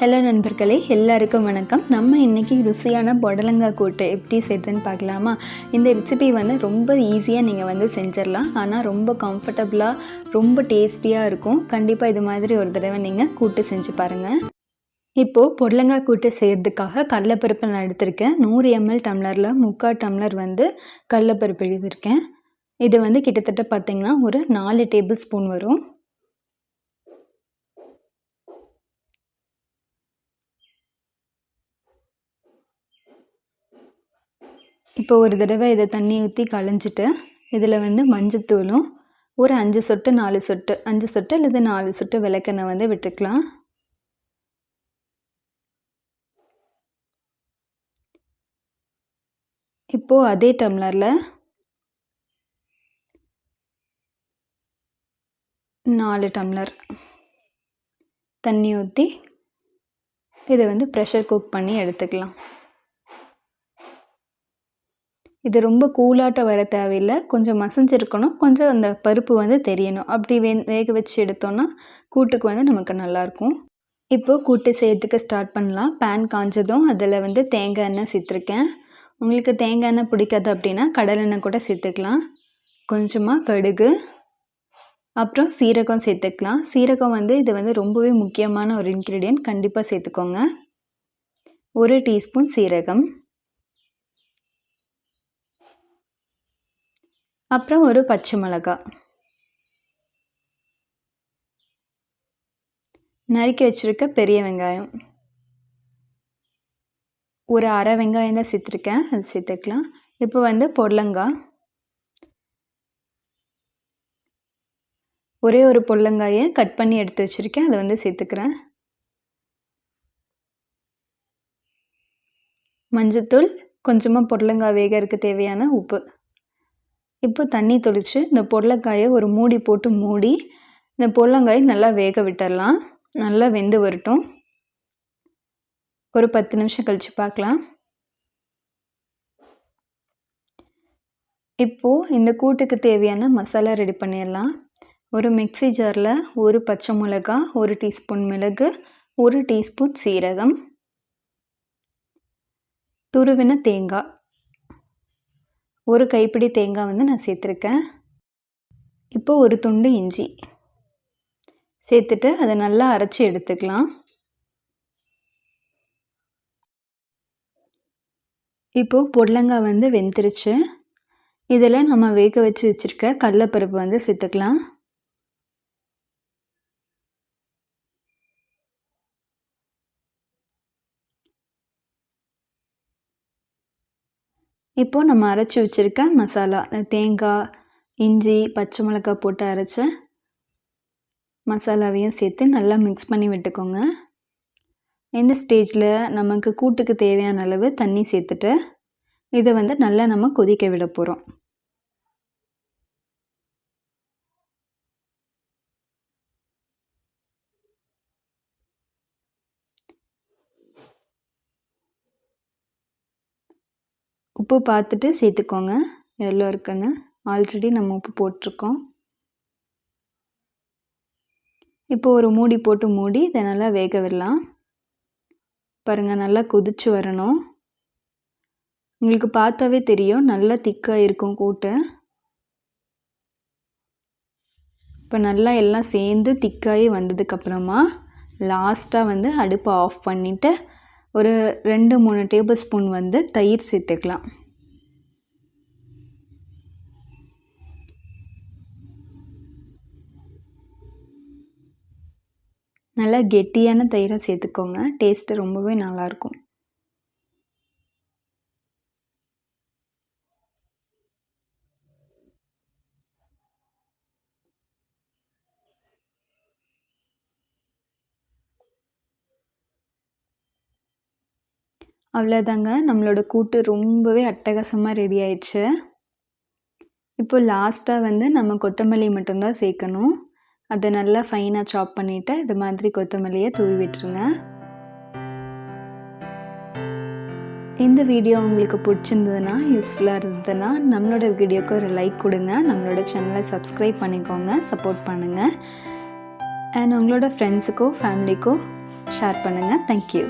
Hello நண்பர்களே எல்லாருக்கும் வணக்கம். நம்ம இன்றைக்கி ருசியான புடலங்காய் கூட்டு எப்படி செய்யுதுன்னு பார்க்கலாமா? இந்த ரெசிபி வந்து ரொம்ப ஈஸியாக நீங்கள் வந்து செஞ்சிடலாம். ஆனால் ரொம்ப கம்ஃபர்டபுளாக ரொம்ப டேஸ்டியாக இருக்கும். கண்டிப்பாக இது மாதிரி ஒரு தடவை நீங்கள் கூட்டு செஞ்சு பாருங்கள் இப்போது புடலங்காய் கூட்டு செய்கிறதுக்காக கடலைப்பருப்பு நான் எடுத்திருக்கேன். நூறு எம்எல் டம்ளரில் முக்கால் டம்ளர் வந்து கடலைப்பருப்பு எழுதியிருக்கேன். இது வந்து கிட்டத்தட்ட பார்த்திங்கன்னா ஒரு நாலு டேபிள் ஸ்பூன் வரும். இப்போ ஒரு தடவை இதை தண்ணி ஊற்றி களைஞ்சிட்டு இதில் வந்து மஞ்சத்தூளும் ஒரு அஞ்சு சொட்டு நாலு சொட்டு அஞ்சு சொட்டு அல்லது நாலு சொட்டு விளக்கெண்ணெய் வந்து விட்டுக்கலாம். இப்போது அதே டம்ளரில் நாலு டம்ளர் தண்ணி ஊற்றி இதை வந்து ப்ரெஷர் குக் பண்ணி எடுத்துக்கலாம். இது ரொம்ப கூலாட்ட வர தேவையில்லை. கொஞ்சம் மசிஞ்சிருக்கணும். கொஞ்சம் அந்த பருப்பு வந்து தெரியணும். அப்படி வே வேக வச்சு எடுத்தோன்னா கூட்டுக்கு வந்து நமக்கு நல்லாயிருக்கும். இப்போது கூட்டு செய்யறதுக்கு ஸ்டார்ட் பண்ணலாம். பேன் காஞ்சதும் அதில் வந்து தேங்காய் எண்ணெய் சேர்த்துருக்கேன் உங்களுக்கு தேங்காய் எண்ணெய் பிடிக்காது அப்படின்னா கடலெண்ணெய் கூட சேர்த்துக்கலாம் கொஞ்சமாக கடுகு. அப்புறம் சீரகம் சேர்த்துக்கலாம். சீரகம் வந்து இது வந்து ரொம்பவே முக்கியமான ஒரு இன்க்ரீடியன்ட் கண்டிப்பாக சேர்த்துக்கோங்க. ஒரு டீஸ்பூன் சீரகம். அப்புறம் ஒரு பச்சை மிளகா. நறுக்கி வச்சுருக்க பெரிய வெங்காயம். ஒரு அரை வெங்காயம் தான் சேர்த்துருக்கேன் அது சேர்த்துக்கலாம். இப்போ வந்து பொடலங்காய் ஒரே ஒரு பொடலங்காயை கட் பண்ணி எடுத்து வச்சுருக்கேன் அதை வந்து சேர்த்துக்கிறேன். மஞ்சத்தூள் கொஞ்சமாக பொடலங்காய் வேகறதுக்கு தேவையான உப்பு. இப்போ தண்ணி தெளித்து இந்த பொடலங்காயை ஒரு மூடி போட்டு மூடி இந்த பொடலங்காய் நல்லா வேக விட்டுடலாம் நல்லா வெந்து வரட்டும். ஒரு பத்து நிமிஷம் கழித்து பார்க்கலாம். இப்போது இந்த கூட்டுக்கு தேவையான மசாலா ரெடி பண்ணிடலாம். ஒரு மிக்சி ஜாரில் ஒரு பச்சை மிளகா ஒரு டீஸ்பூன் மிளகு ஒரு டீஸ்பூன் சீரகம் துருவின தேங்காய். ஒரு கைப்பிடி தேங்காய் வந்து நான் சேர்த்துருக்கேன். இப்போ ஒரு துண்டு இஞ்சி. சேர்த்துட்டு அதை நல்லா அரைச்சி எடுத்துக்கலாம். இப்போது பொடலங்காய் வந்து வெந்துருச்சு. இதில் நம்ம வேக வச்சு வச்சுருக்க கடலைப்பருப்பு வந்து சேர்த்துக்கலாம். இப்போது நம்ம அரைச்சி வச்சுருக்க மசாலா தேங்காய் இஞ்சி பச்சை மிளகாய் போட்டு அரைச்ச மசாலாவையும் சேர்த்து நல்லா மிக்ஸ் பண்ணி விட்டுக்கோங்க. இந்த ஸ்டேஜில் நமக்கு கூட்டுக்கு தேவையான அளவு தண்ணி சேர்த்துட்டு இதை வந்து நல்லா நம்ம கொதிக்க விட போகிறோம் உப்பு பார்த்துட்டு சேர்த்துக்கோங்க. எவ்வளோ இருக்குன்னு. ஆல்ரெடி நம்ம உப்பு போட்டிருக்கோம். இப்போ ஒரு மூடி போட்டு மூடி இதை நல்லா வேக விடலாம். பாருங்கள் நல்லா கொதிச்சு வரணும். உங்களுக்கு பார்த்தாவே தெரியும் நல்லா திக்காக இருக்கும் கூட்டு. இப்போ நல்லா எல்லாம் சேர்ந்து திக்காகி வந்ததுக்கப்புறமா லாஸ்ட்டாக வந்து அடுப்பை ஆஃப் பண்ணிவிட்டு ஒரு ரெண்டு மூணு டேபிள் ஸ்பூன் வந்து தயிர் சேர்த்துக்கலாம். நல்லா கெட்டியான தயிரை சேர்த்துக்கோங்க. டேஸ்ட்டு ரொம்பவே நல்லாயிருக்கும். அவ்வளோதாங்க நம்மளோட கூட்டு ரொம்பவே அட்டகாசமாக ரெடி ஆயிடுச்சு. இப்போ லாஸ்ட்டாக வந்து நம்ம கொத்தமல்லி மட்டும்தான் சேர்க்கணும். அதை நல்லா ஃபைனாக சாப் பண்ணிவிட்டு இது மாதிரி கொத்தமல்லியை தூவி விட்டுருங்க. இந்த வீடியோ உங்களுக்கு பிடிச்சிருந்ததுன்னா யூஸ்ஃபுல்லாக இருந்ததுன்னா நம்மளோட வீடியோக்கு ஒரு லைக் கொடுங்க. நம்மளோட சேனலை சப்ஸ்கிரைப் பண்ணிக்கோங்க. சப்போர்ட் பண்ணுங்கள் அண்ட் உங்களோட ஃப்ரெண்ட்ஸுக்கோ ஃபேமிலிக்கோ ஷேர் பண்ணுங்கள் தேங்க்யூ